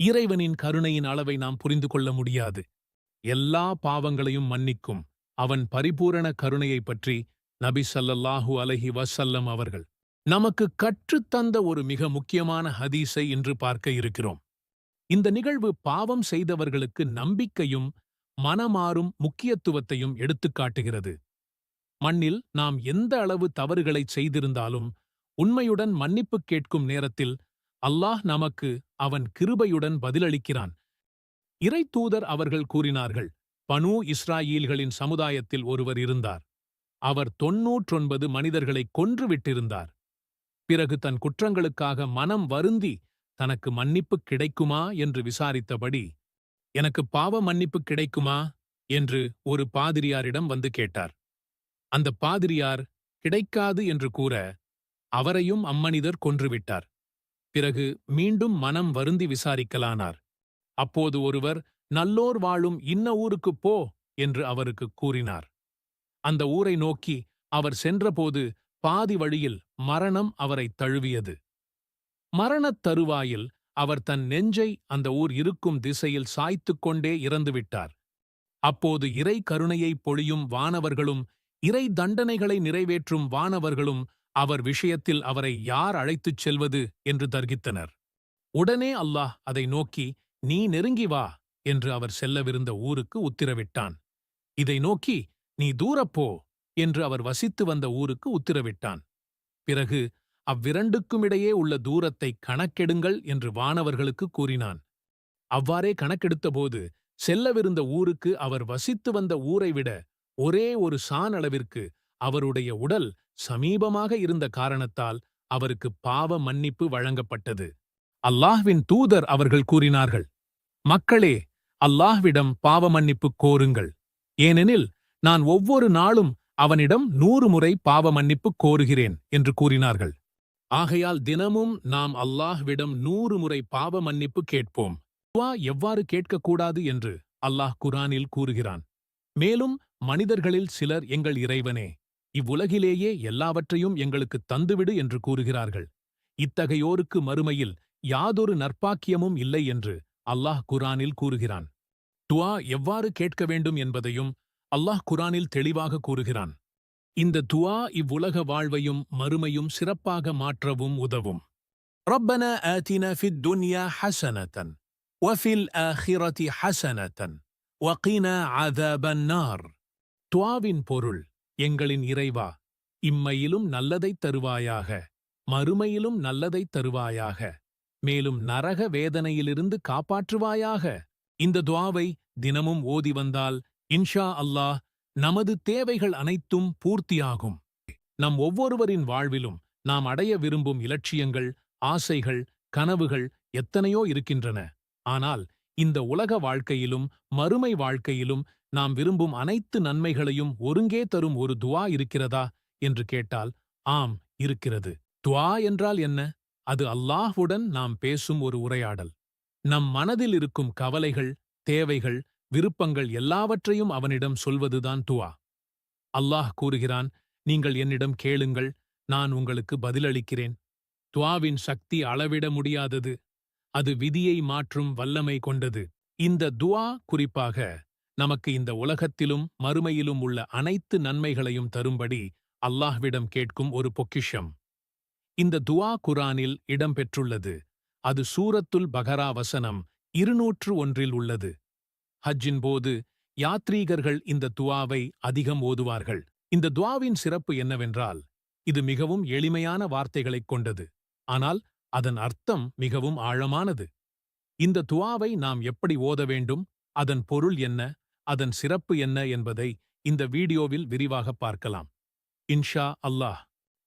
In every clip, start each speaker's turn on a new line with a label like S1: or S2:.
S1: இறைவனின் கருணையின் அளவை நாம் புரிந்து கொள்ள முடியாது. எல்லா பாவங்களையும் மன்னிக்கும் அவன் பரிபூரண கருணையைப் பற்றி நபி சல்லல்லாஹு அலஹி வசல்லம் அவர்கள். நமக்கு கற்றுத்தந்த ஒரு மிக முக்கியமான ஹதீஸை இன்று பார்க்க இருக்கிறோம். இந்த நிகழ்வு பாவம் செய்தவர்களுக்கு நம்பிக்கையும் மனமாறும் முக்கியத்துவத்தையும் எடுத்துக்காட்டுகிறது மண்ணில் நாம் எந்த அளவு தவறுகளைச் செய்திருந்தாலும் உண்மையுடன் மன்னிப்பு கேட்கும் நேரத்தில் அல்லாஹ் நமக்கு அவன் கிருபையுடன் பதிலளிக்கிறான். இறைத்தூதர் அவர்கள் கூறினார்கள் பனூ இஸ்ராயீல்களின் சமுதாயத்தில் ஒருவர் இருந்தார். அவர் தொன்னூற்றொன்பது மனிதர்களை கொன்றுவிட்டிருந்தார் பிறகு தன் குற்றங்களுக்காக மனம் வருந்தி தனக்கு மன்னிப்பு கிடைக்குமா என்று விசாரித்தபடி எனக்கு பாவ மன்னிப்பு கிடைக்குமா? என்று ஒரு பாதிரியாரிடம் வந்து கேட்டார். அந்த பாதிரியார் கிடைக்காது என்று கூற அவரையும் அம்மனிதர் கொன்றுவிட்டார் பிறகு மீண்டும் மனம் வருந்தி விசாரிக்கலானார். அப்போது ஒருவர் நல்லோர் வாழும் இன்ன ஊருக்குப் போ என்று அவருக்கு கூறினார். அந்த ஊரை நோக்கி அவர் சென்றபோது பாதி வழியில் மரணம் அவரைத் தழுவியது. மரணத் தருவாயில் அவர் தன் நெஞ்சை அந்த ஊர் இருக்கும் திசையில் சாய்த்துக் கொண்டே இறந்துவிட்டார் அப்போது இறை கருணையைப் பொழியும் வானவர்களும் இறை தண்டனைகளை நிறைவேற்றும் வானவர்களும் அவர் விஷயத்தில் அவரை யார் அழைத்துச் செல்வது என்று தர்கித்தனர். உடனே அல்லாஹ் அதை நோக்கி நீ நெருங்கி வா என்று அவர் செல்லவிருந்த ஊருக்கு உத்திரவிட்டான். இதை நோக்கி நீ தூரப்போ என்று அவர் வசித்து வந்த ஊருக்கு உத்திரவிட்டான். பிறகு அவ்விரண்டுக்குமிடையே உள்ள தூரத்தை கணக்கெடுங்கள் என்று வானவர்களுக்கு கூறினான். அவ்வாறே கணக்கெடுத்தபோது செல்லவிருந்த ஊருக்கு அவர் வசித்து வந்த ஊரை விட ஒரே ஒரு சான் அளவிற்கு அவருடைய உடல் சமீபமாக இருந்த காரணத்தால் அவருக்கு பாவ மன்னிப்பு வழங்கப்பட்டது. அல்லாஹ்வின் தூதர் அவர்கள் கூறினார்கள் மக்களே அல்லாஹ்விடம் பாவ மன்னிப்பு கோருங்கள். ஏனெனில் நான் ஒவ்வொரு நாளும் அவனிடம் நூறு முறை பாவ மன்னிப்பு கோருகிறேன் என்று கூறினார்கள். ஆகையால் தினமும் நாம் அல்லாஹ்விடம் நூறு முறை பாவ மன்னிப்பு கேட்போம். துவா எவ்வாறு கேட்கக்கூடாது என்று அல்லாஹ் குரானில் கூறுகிறான். மேலும் மனிதர்களில் சிலர் எங்கள் இறைவனே இவ்வுலகிலேயே எல்லாவற்றையும் எங்களுக்கு தந்துவிடு என்று கூறுகிறார்கள் இத்தகையோருக்கு மறுமையில் யாதொரு நற்பாக்கியமும் இல்லை என்று அல்லாஹ் குரானில் கூறுகிறான் துவா எவ்வாறு கேட்க வேண்டும் என்பதையும் அல்லாஹ் குரானில் தெளிவாக கூறுகிறான் இந்த துவா இவ்வுலக வாழ்வையும் மறுமையும் சிறப்பாக மாற்றவும் உதவும் ربنا آتنا في الدنيا حسنة وفي الآخرة حسنة وقنا عذاب النار துவாவின் பொருள் எங்களின் இறைவா இம்மையிலும் நல்லதைத் தருவாயாக மறுமையிலும் நல்லதைத் தருவாயாக மேலும் நரக வேதனையிலிருந்து காப்பாற்றுவாயாக. இந்த துவாவை தினமும் ஓதி வந்தால் இன்ஷா அல்லாஹ் நமது தேவைகள் அனைத்தும் பூர்த்தியாகும். நம் ஒவ்வொருவரின் வாழ்விலும் நாம் அடைய விரும்பும் இலட்சியங்கள் ஆசைகள் கனவுகள் எத்தனையோ இருக்கின்றன. ஆனால் இந்த உலக வாழ்க்கையிலும் மறுமை வாழ்க்கையிலும் நாம் விரும்பும் அனைத்து நன்மைகளையும் ஒருங்கே தரும் ஒரு துவா இருக்கிறதா? என்று கேட்டால் ஆம் இருக்கிறது. துவா என்றால் என்ன? அது அல்லாஹ்வுடன் நாம் பேசும் ஒரு உரையாடல். நம் மனதில் இருக்கும் கவலைகள் தேவைகள் விருப்பங்கள் எல்லாவற்றையும் அவனிடம் சொல்வதுதான் துவா. அல்லாஹ் கூறுகிறான் நீங்கள் என்னிடம் கேளுங்கள் நான் உங்களுக்கு பதிலளிக்கிறேன். துவாவின் சக்தி அளவிட முடியாதது. அது விதியை மாற்றும் வல்லமை கொண்டது. இந்த துவா குறிப்பாக நமக்கு இந்த உலகத்திலும் மறுமையிலும் உள்ள அனைத்து நன்மைகளையும் தரும்படி அல்லாஹ்விடம் கேட்கும் ஒரு பொக்கிஷம். இந்த துவா குரானில் இடம்பெற்றுள்ளது அது சூரத்துல் பகரா வசனம் இருநூற்று ஒன்றில் உள்ளது. ஹஜ்ஜின் போது யாத்ரீகர்கள் இந்த துவாவை அதிகம் ஓதுவார்கள். இந்த துவாவின் சிறப்பு என்னவென்றால் இது மிகவும் எளிமையான வார்த்தைகளைக் கொண்டது. ஆனால் அதன் அர்த்தம் மிகவும் ஆழமானது. இந்த துவாவை நாம் எப்படி ஓத வேண்டும்? அதன் பொருள் என்ன? அதன் சிறப்பு என்ன என்பதை இந்த வீடியோவில் விரிவாக பார்க்கலாம் இன்ஷா அல்லாஹ்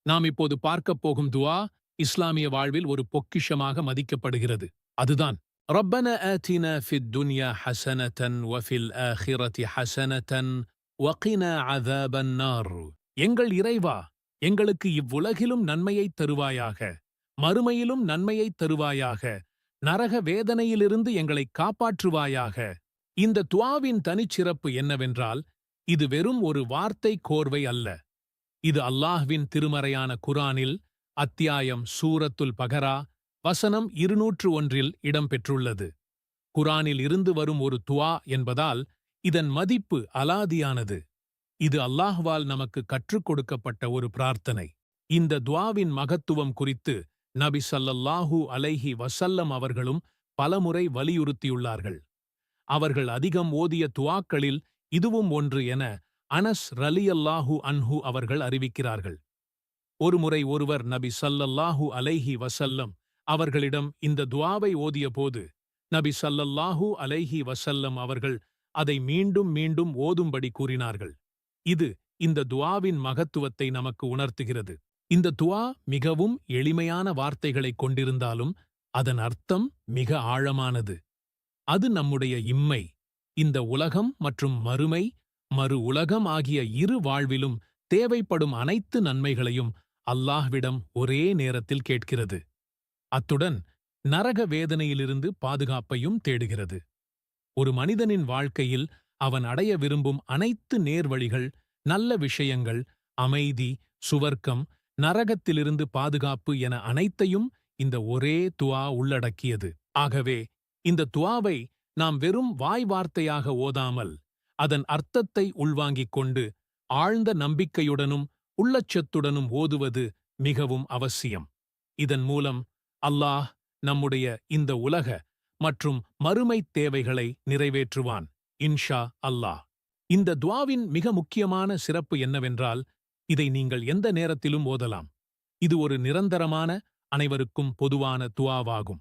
S1: நாம் இப்போது பார்க்கப் போகும் துவா இஸ்லாமிய வாழ்வில் ஒரு பொக்கிஷமாக மதிக்கப்படுகிறது அதுதான் ربنا آتنا في الدنيا حسنة وفي الآخرة حسنة وقنا عذاب النار எங்கள் இறைவா எங்களுக்கு இவ்வுலகிலும் நன்மையைத் தருவாயாக மறுமையிலும் நன்மையைத் தருவாயாக நரக வேதனையிலிருந்து எங்களை காப்பாற்றுவாயாக இந்த துவாவின் தனிச்சிறப்பு என்னவென்றால் இது வெறும் ஒரு வார்த்தை கோர்வை அல்ல. இது அல்லாஹ்வின் திருமறையான குரானில் அத்தியாயம் சூரத்துல் பகரா வசனம் இருநூற்று ஒன்றில் இடம்பெற்றுள்ளது. குரானில் இருந்து வரும் ஒரு துவா என்பதால் இதன் மதிப்பு அலாதியானது. இது அல்லாஹ்வால் நமக்கு கற்றுக் கொடுக்கப்பட்ட ஒரு பிரார்த்தனை. இந்த துவாவின் மகத்துவம் குறித்து நபி சல்லல்லாஹூ அலைஹி வசல்லம் அவர்களும் பலமுறை வலியுறுத்தியுள்ளார்கள். அவர்கள் அதிகம் ஓதிய துவாக்களில் இதுவும் ஒன்று என அனஸ் ரலியல்லாஹு அன்ஹு அவர்கள் அறிவிக்கிறார்கள். ஒருமுறை ஒருவர் நபி சல்லல்லாஹு அலைஹி வசல்லம் அவர்களிடம் இந்த துவாவை ஓதியபோது நபி சல்லல்லாஹு அலைஹி வசல்லம் அவர்கள் அதை மீண்டும் மீண்டும் ஓதும்படி கூறினார்கள். இது இந்த துவாவின் மகத்துவத்தை நமக்கு உணர்த்துகிறது. இந்த துவா மிகவும் எளிமையான வார்த்தைகளைக் கொண்டிருந்தாலும் அதன் அர்த்தம் மிக ஆழமானது. அது நம்முடைய இம்மை. இந்த உலகம் மற்றும் மறுமை மறு உலகம் ஆகிய இரு வாழ்விலும் தேவைப்படும் அனைத்து நன்மைகளையும் அல்லாஹ்விடம் ஒரே நேரத்தில் கேட்கிறது. அத்துடன் நரக வேதனையிலிருந்து பாதுகாப்பையும் தேடுகிறது. ஒரு மனிதனின் வாழ்க்கையில் அவன் அடைய விரும்பும் அனைத்து நேர்வழிகள் நல்ல விஷயங்கள் அமைதி சுவர்க்கம் நரகத்திலிருந்து பாதுகாப்பு என அனைத்தையும் இந்த ஒரே துவா உள்ளடக்கியது. ஆகவே இந்த துவாவை நாம் வெறும் வாய் வார்த்தையாக ஓதாமல் அதன் அர்த்தத்தை உள்வாங்கிக் கொண்டு ஆழ்ந்த நம்பிக்கையுடனும் உள்ளச்சத்துடனும் ஓதுவது மிகவும் அவசியம். இதன் மூலம் அல்லாஹ் நம்முடைய இந்த உலக மற்றும் மறுமைத் தேவைகளை நிறைவேற்றுவான் இன்ஷா அல்லாஹ். இந்த துவாவின் மிக முக்கியமான சிறப்பு என்னவென்றால் இதை நீங்கள் எந்த நேரத்திலும் ஓதலாம். இது ஒரு நிரந்தரமான அனைவருக்கும் பொதுவான துவாவாகும்.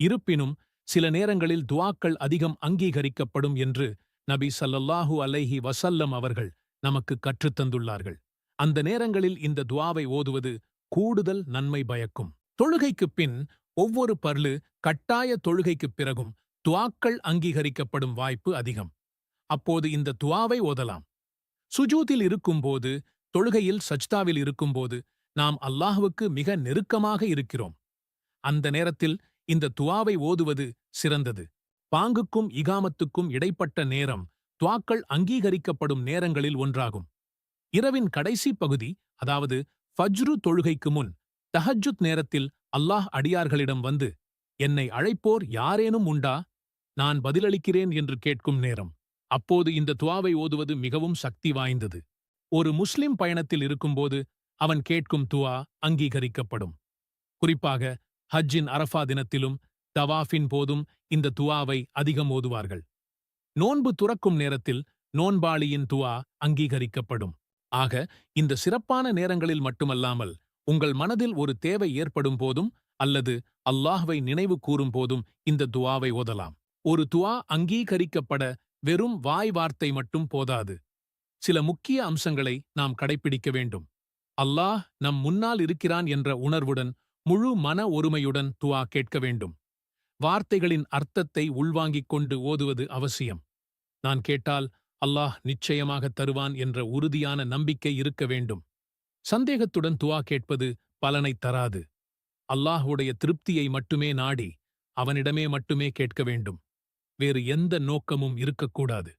S1: இருப்பினும் சில நேரங்களில் துவாக்கள் அதிகம் அங்கீகரிக்கப்படும் என்று நபி சல்லல்லாஹு அலைஹி வசல்லம் அவர்கள் நமக்கு கற்றுத்தந்துள்ளார்கள் அந்த நேரங்களில் இந்த துவாவை ஓதுவது கூடுதல் நன்மை பயக்கும். தொழுகைக்குப் பின் ஒவ்வொரு பர்லு கட்டாய தொழுகைக்குப் பிறகும் துவாக்கள் அங்கீகரிக்கப்படும் வாய்ப்பு அதிகம். அப்போது இந்த துவாவை ஓதலாம். சுஜூத்தில் இருக்கும்போது தொழுகையில் சஜ்தாவில் இருக்கும்போது நாம் அல்லாஹுவுக்கு மிக நெருக்கமாக இருக்கிறோம். அந்த நேரத்தில் இந்த துவாவை ஓதுவது சிறந்தது. பாங்குக்கும் இகாமத்துக்கும் இடைப்பட்ட நேரம் துவாக்கள் அங்கீகரிக்கப்படும் நேரங்களில் ஒன்றாகும். இரவின் கடைசி பகுதி அதாவது ஃபஜ்ரு தொழுகைக்கு முன் தஹஜுத் நேரத்தில் அல்லாஹ் அடியார்களிடம் வந்து என்னை அழைப்போர் யாரேனும் உண்டா? நான் பதிலளிக்கிறேன் என்று கேட்கும் நேரம். அப்போது இந்த துவாவை ஓதுவது மிகவும் சக்தி வாய்ந்தது. ஒரு முஸ்லிம் பயணத்தில் இருக்கும்போது அவன் கேட்கும் துவா அங்கீகரிக்கப்படும். குறிப்பாக ஹஜ்ஜின் அரஃபா தினத்திலும் தவாஃபின் போதும் இந்த துவாவை அதிகம் ஓதுவார்கள். நோன்பு துறக்கும் நேரத்தில் நோன்பாளியின் துவா அங்கீகரிக்கப்படும். ஆக இந்த சிறப்பான நேரங்களில் மட்டுமல்லாமல் உங்கள் மனதில் ஒரு தேவை ஏற்படும் போதும் அல்லது அல்லாஹ்வை நினைவு கூறும் போதும் இந்த துவாவை ஓதலாம். ஒரு துவா அங்கீகரிக்கப்பட வெறும் வாய் வார்த்தை மட்டும் போதாது. சில முக்கிய அம்சங்களை நாம் கடைப்பிடிக்க வேண்டும். அல்லாஹ் நம் முன்னால் இருக்கிறான் என்ற உணர்வுடன் முழு மன ஒருமையுடன் துவா கேட்க வேண்டும். வார்த்தைகளின் அர்த்தத்தை உள்வாங்கிக் கொண்டு ஓதுவது அவசியம். நான் கேட்டால் அல்லாஹ் நிச்சயமாக தருவான் என்ற உறுதியான நம்பிக்கை இருக்க வேண்டும். சந்தேகத்துடன் துவா கேட்பது பலனைத் தராது. அல்லாஹுடைய திருப்தியை மட்டுமே நாடி அவனிடமே மட்டுமே கேட்க வேண்டும். வேறு எந்த நோக்கமும் இருக்கக்கூடாது.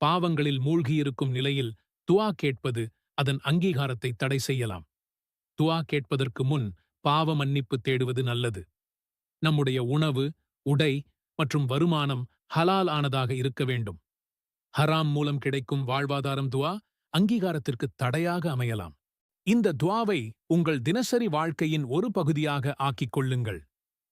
S1: பாவங்களில் மூழ்கியிருக்கும் நிலையில் துவா கேட்பது அதன் அங்கீகாரத்தை தடை செய்யலாம். துவா கேட்பதற்கு முன் பாவ மன்னிப்பு தேடுவது நல்லது. நம்முடைய உணவு உடை மற்றும் வருமானம் ஹலால் ஆனதாக இருக்க வேண்டும். ஹராம் மூலம் கிடைக்கும் வாழ்வாதாரம் துவா அங்கீகாரத்திற்கு தடையாக அமையலாம். இந்த துவாவை உங்கள் தினசரி வாழ்க்கையின் ஒரு பகுதியாக ஆக்கிக் கொள்ளுங்கள்.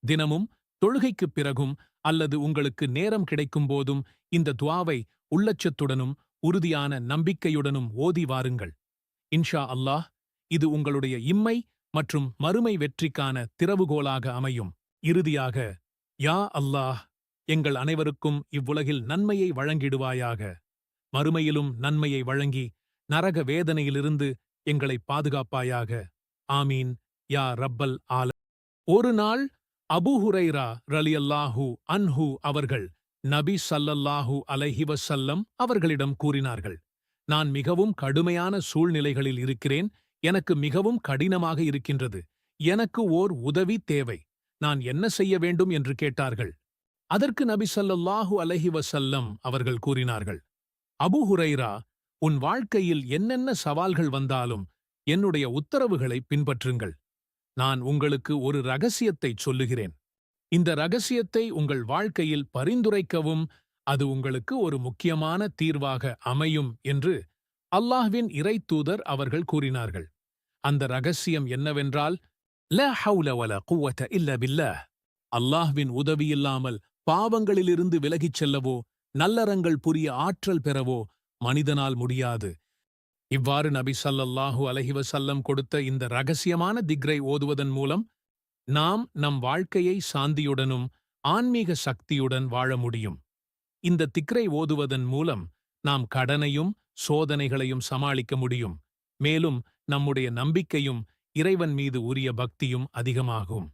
S1: தினமும் தொழுகைக்குப் பிறகும் அல்லது உங்களுக்கு நேரம் கிடைக்கும் போதும் இந்த துவாவை உள்ளச்சத்துடனும் உறுதியான நம்பிக்கையுடனும் ஓதி வாருங்கள். இன்ஷா அல்லாஹ் இது உங்களுடைய இம்மை மற்றும் மறுமை வெற்றிக்கான திறவுகோலாக அமையும். இறுதியாக யா அல்லாஹ் எங்கள் அனைவருக்கும் இவ்வுலகில் நன்மையை வழங்கிடுவாயாக. மறுமையிலும் நன்மையை வழங்கி நரக வேதனையிலிருந்து எங்களை பாதுகாப்பாயாக. ஆமீன். யா ரப்பல் ஆல. ஒரு நாள் அபூ ஹுரைரா ரலியல்லாஹூ அன்ஹு அவர்கள் நபி சல்லல்லாஹூ அலஹிவசல்லம் அவர்களிடம் கூறினார்கள் நான் மிகவும் கடுமையான சூழ்நிலைகளில் இருக்கிறேன். எனக்கு மிகவும் கடினமாக இருக்கின்றது. எனக்கு ஓர் உதவி தேவை. நான் என்ன செய்ய வேண்டும் என்று கேட்டார்கள். அதற்கு நபி ஸல்லல்லாஹு அலஹி வசல்லம் அவர்கள் கூறினார்கள். அபு ஹுரைரா உன் வாழ்க்கையில் என்னென்ன சவால்கள் வந்தாலும் என்னுடைய உத்தரவுகளை பின்பற்றுங்கள். நான் உங்களுக்கு ஒரு ரகசியத்தைச் சொல்லுகிறேன். இந்த ரகசியத்தை உங்கள் வாழ்க்கையில் பரிந்துரைக்கவும் அது உங்களுக்கு ஒரு முக்கியமான தீர்வாக அமையும் என்று அல்லாஹ்வின் இறைத்தூதர் அவர்கள் கூறினார்கள். அந்த ரகசியம் என்னவென்றால் ல ஹவுல வல குவத இல்ல பில்ல அல்லாஹ்வின் உதவியில்லாமல் பாவங்களிலிருந்து விலகிச் செல்லவோ நல்லறங்கள் புரிய ஆற்றல் பெறவோ மனிதனால் முடியாது. இவ்வாறு நபி சல்லல்லாஹு அலஹிவசல்லம் கொடுத்த இந்த ரகசியமான திக்ரை ஓதுவதன் மூலம் நாம் நம் வாழ்க்கையை சாந்தியுடனும் ஆன்மீக சக்தியுடன் வாழ முடியும். இந்த திக்ரை ஓதுவதன் மூலம் நாம் கடனையும் சோதனைகளையும் சமாளிக்க முடியும். மேலும் நம்முடைய நம்பிக்கையும் இறைவன் மீது உரிய பக்தியும் அதிகமாகும்.